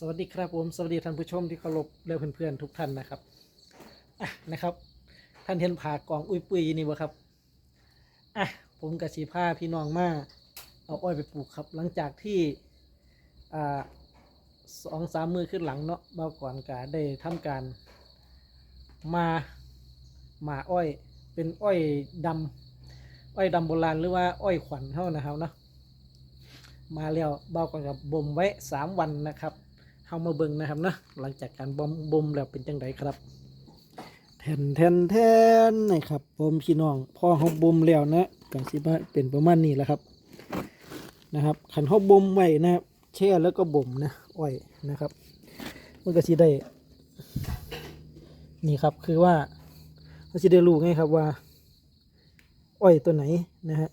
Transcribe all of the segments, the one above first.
สวัสดีครับผมสวัสดีท่านผู้ชมที่เคารพและเพื่อนๆทุกท่านนะครับอะนะครับ ท่านเห็นผากองอุ้ยปุยนี่บ่ครับอะผมกับสีผ้าพี่น้องมาเอาอ้อยไปปลูกครับ หลังจากที่อ่าสองสามมือขึ้นหลังเนาะมาก่อนกาได้ทำการมาหมาอ้อย เป็นอ้อยดำอ้อยดำโบราณหรือว่าอ้อยขวัญเท่านะครับเนาะมาแล้วเบาก่อนกับบ่มไว้สามวันนะครับ เฮามาเบิ่งนะครับนะหลังจากการบ่มบ่มแล้วเป็นจังไดครับแทนแทนแทนนะครับผมพี่น้องพอเฮาบ่มแล้วนะก็สิว่าเป็นประมาณนี้แหละครับนะครับขันเฮาบ่มไว้นะครับแช่แล้วก็บ่มนะอ้อยนะครับมันก็สิได้นี่ครับคือว่าเราสิได้รู้ไงครับว่า อ้อยตัวไหนนะฮะ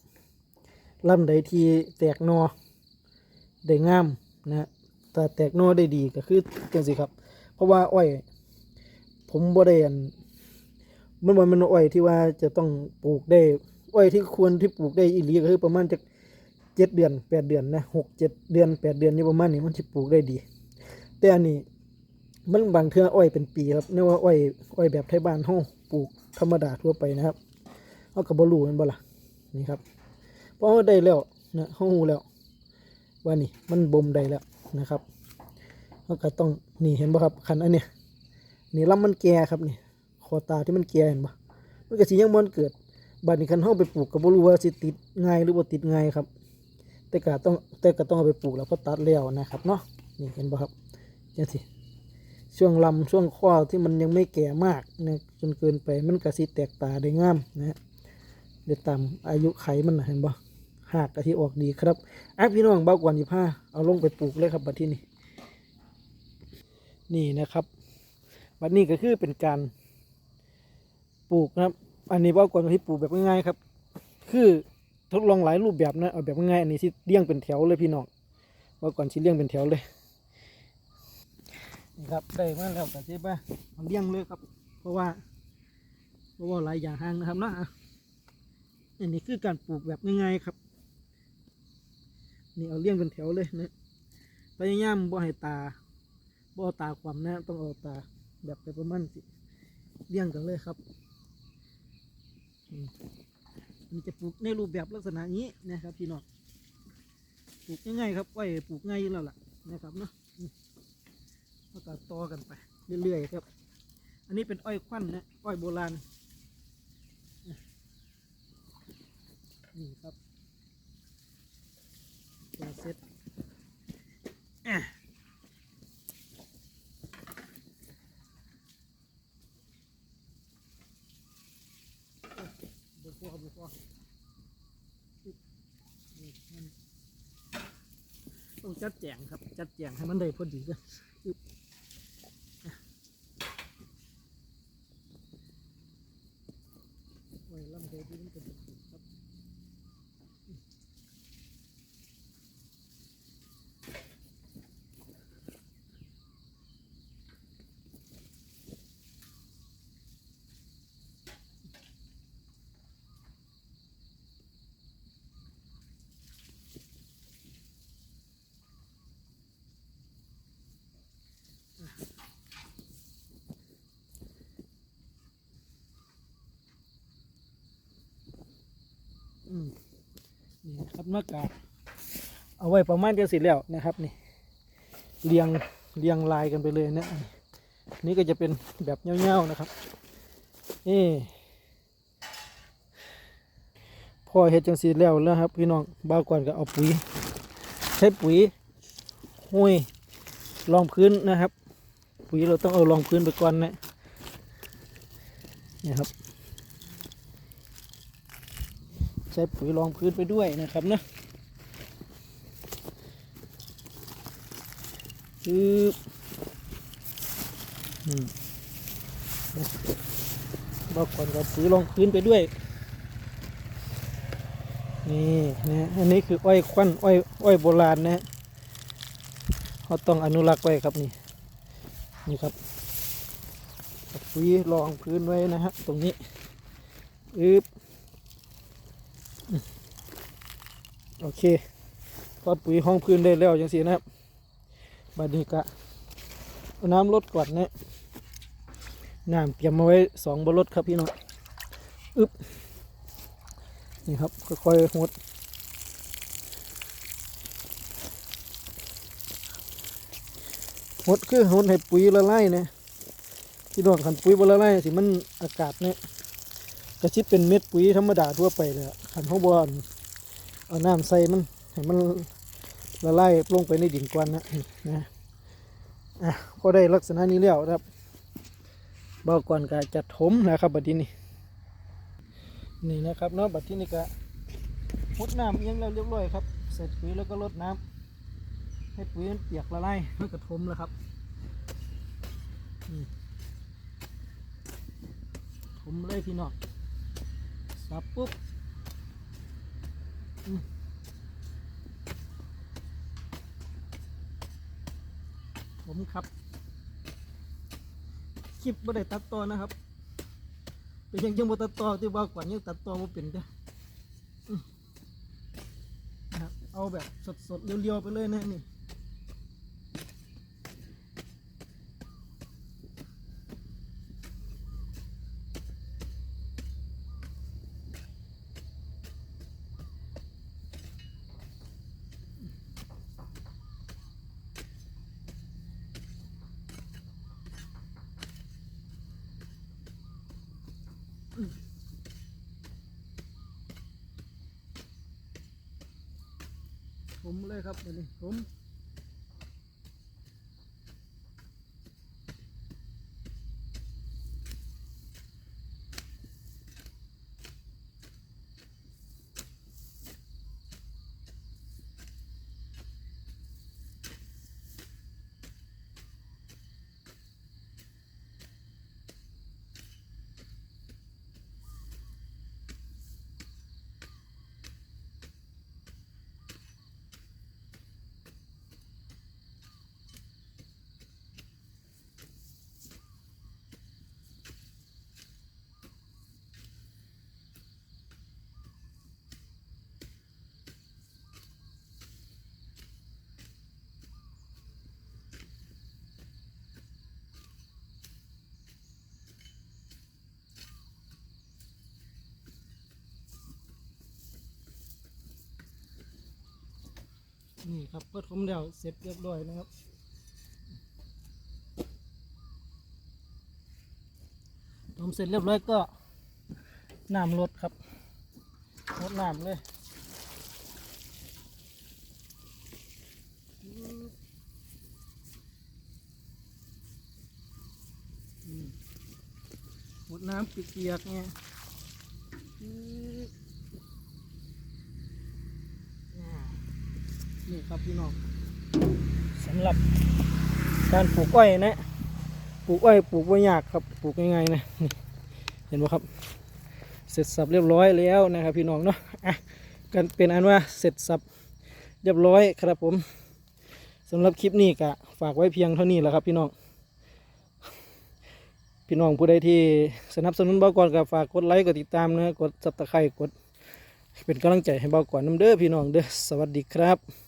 ลำใดที่แตกนอได้งามนะฮะ แต่แตกนอได้ดีก็คือจังสิครับ เพราะว่าอ้อย ผมบ่ได้อันมันว่ามันอ้อยที่ว่าจะต้องปลูกได้ อ้อยที่ควรที่ปลูกได้อีหลีก็คือประมาณจากเจ็ดเดือนแปดเดือนนะหกเจ็ดเดือนแปดเดือนนี่ประมาณนี้มันจะปลูกได้ดี แต่อันนี้มันบางเทื่ออ้อยเป็นปีครับเรียกว่าอ้อยอ้อยแบบไทยบ้านห้องปลูกธรรมดาทั่วไปนะครับเอากับบรูมันบ่ล่ะนี่ครับเพราะว่าได้แล้วนะห้องหูแล้วว่านี่มันบ่มได้แล้ว นะครับแล้วก็ต้องนี่เห็นป่ะครับคันอันเนี้ยนี่ลำมันแก่ครับนี่คอตาที่มันแก่เห็นป่ะมันก็สิยังมันเกิดบัดนี้คันเฮาไปปลูกก็บ่รู้ว่าสิติดง่ายหรือบ่ติดง่ายครับ แต่ก็ต้องแต่ก็ต้องเอาไปปลูกแล้วก็ตัดแล้วนะครับเนาะนี่เห็นป่ะครับจังสิช่วงลำช่วงข้อที่มันยังไม่แก่มากนะจนเกินไปมันก็สิแตกตาได้งามนะฮะเดี๋ยวตามอายุไขมันนะเห็นป่ะ หากกะที่ออกดีครับอะพี่น้องเบากวนยี่ผ้าเอาลงไปปลูกเลยครับบัดที่นี่นี่นะครับบัดนี้ก็คือเป็นการปลูกนะครับ อันนี้เบากวนที่ปลูกแบบง่ายๆครับ คือทดลองหลายรูปแบบนะเอาแบบง่ายอันนี้สิเลี้ยงเป็นแถวเลยพี่น้องเบากวนสิเลี้ยงเป็นแถวเลยนี่ครับได้มาแล้วแต่เจ๊ป่ะเอาเลี้ยงเลยครับ เพราะว่าเพราะว่าหลายอย่างห่างนะครับเนาะอะอันนี้คือการปลูกแบบง่ายๆครับ นี่เอาเลี้ยงเป็นแถวเลยนะพยายามบ่ให้ตาบ่อตาความนะต้องเอาตาแบบไปประมาณสิเลี้ยงกันเลยครับมันจะปลูกในรูปแบบลักษณะนี้นะครับพี่น้องปลูกง่ายๆครับไว้ปลูกง่ายอยู่แล้วล่ะนะครับเนาะแล้วก็ต่อกันไปเรื่อยๆครับ อันนี้เป็นอ้อยควันนะอ้อยโบราณนี่ครับ ตัวเซ็ตอะบุกบุกบุกต้องจัดแจงครับ จัดแจงให้มันได้พอดีกันอึ๊บอะไว้ลำเดียวที่มันเป็นครับ อืมนี่ ครับมะกาเอาไว้ประมาณจะเสิแล้วนะครับนี่เรียงเรียงลายกันไปเลยนะนี่ก็จะเป็นแบบเงี้ยวๆนะครับนี่พอเห็ดจังสีแล้วแล้วครับ พี่น้องบ้าก่อนก็เอาปุ๋ย ใช้ปุ๋ยห้วยรองพื้นนะครับ ปุ๋ยเราต้องเอารองพื้นไปก่อนนะนี่ครับ ใช้ปุ๋ยรองพื้นไปด้วยนะครับนะคืออืมบอกก่อนกับปุ๋ยรองพื้นไปด้วย นี่นะอันนี้คืออ้อยควันอ้อยอ้อยโบราณนะฮะเขาต้องอนุรักษ์ไว้ครับนี่นี่ครับปุ๋ยรองพื้นไว้นะฮะตรงนี้อึบ โอเคทอดปุ๋ยห้องพื้นได้แล้วจังสีนะครับบัดนี้กะเอาน้ำลดก่อนนะน้ำเตรียมมาไว้สองบนรถครับพี่น้องอึบนี่ครับค่อยๆหดหดคือหดให้ปุ๋ยละลายนะพี่น้องขันปุ๋ยบละลายสิมันอากาศเนี่ยกระชิดเป็นเม็ดปุ๋ยธรรมดาทั่วไปเลยอะ ขันเขาบอนเอาน้ำใส่มันให้มันละลายลงไปในดินก่อนนะนะอะก็ได้ลักษณะนี้แล้วครับเบาก่อนก็จะถมนะครับบัดนี้นี่นะครับเนาะบัดที่นี่ก็พดน้ำเอียงแล้วเรียบร้อยครับใส่ปุ๋ยแล้วก็ลดน้ำให้ปุ๋ยมันเปียกละลายแล้วก็ถมแล้วครับนี่ถมเลยพี่น้องสับปุ๊บ ผมครับ คลิปไม่ได้ตัดต่อนะครับ เป็นยังยังบ่ตัดต่อที่ว่ากว่ายังตัดต่อบ่เป็นเด้ออืมนะเอาแบบสดๆเรียวๆไปเลยนะนี่ ผมเลยครับวันนี้ผม นี่ครับเปิดผมเดียวเสร็จเรียบร้อยนะครับผมเสร็จเรียบร้อยก็น้ำลดครับลดน้ำเลยหมดน้ำเปียกๆเนี่ยอืมอ่า นี่ครับพี่น้องสำหรับการปลูกอ้อยนะ ปลูกอ้อยปลูกไม่ยากครับ ปลูกง่ายๆนะนเห็นไหมครับ เสร็จสับเรียบร้อยแล้วนะครับพี่น้องเนาะอะกันเป็นอันว่าเสร็จสับเรียบร้อยครับผมสำหรับคลิปนี้ก็ฝากไว้เพียงเท่านี้แหละครับพี่น้อง พี่น้องผู้ใดที่สนับสนุนเบาก่อนก็ฝากกดไลค์กดติดตามนะกดซับตะไคร่กด เป็นกำลังใจให้เบาก่อนน้ำเด้อพี่น้องเด้อสวัสดีครับ